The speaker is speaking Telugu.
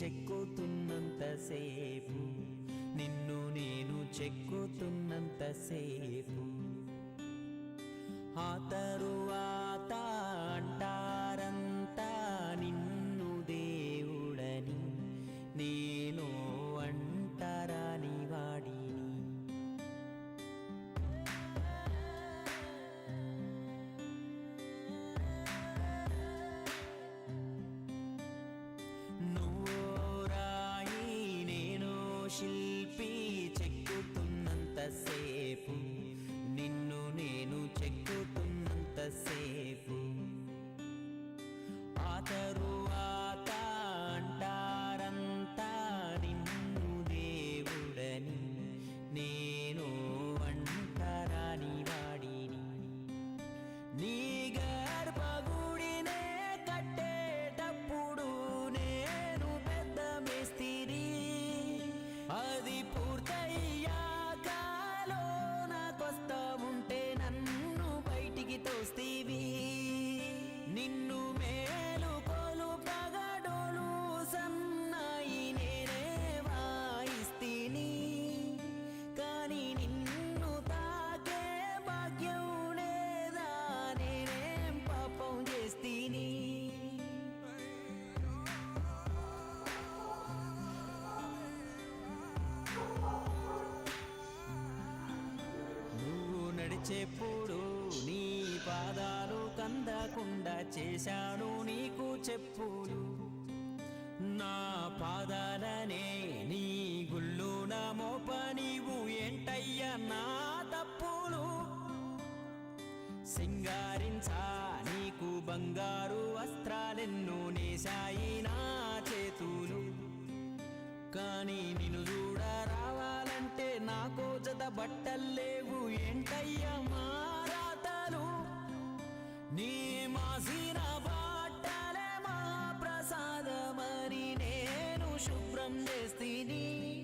చెక్కుతున్నంతసేపు నిన్ను నేను చెక్కుతున్నంతసేపు ఆ తరు శిల్పి చెక్కుతున్నంతసేపు నిన్ను నేను people చెప్పుడు నీ పాదాలు కందకుండా చేశాడు నీకు చెప్పులు. నా పాదాలనే నీ గుళ్ళు మోప నీవు ఏంటయ్యా నా తప్పులు? సింగారించా నీకు బంగారు వస్త్రాలెన్ను నేశాయినా clandestini. Sí.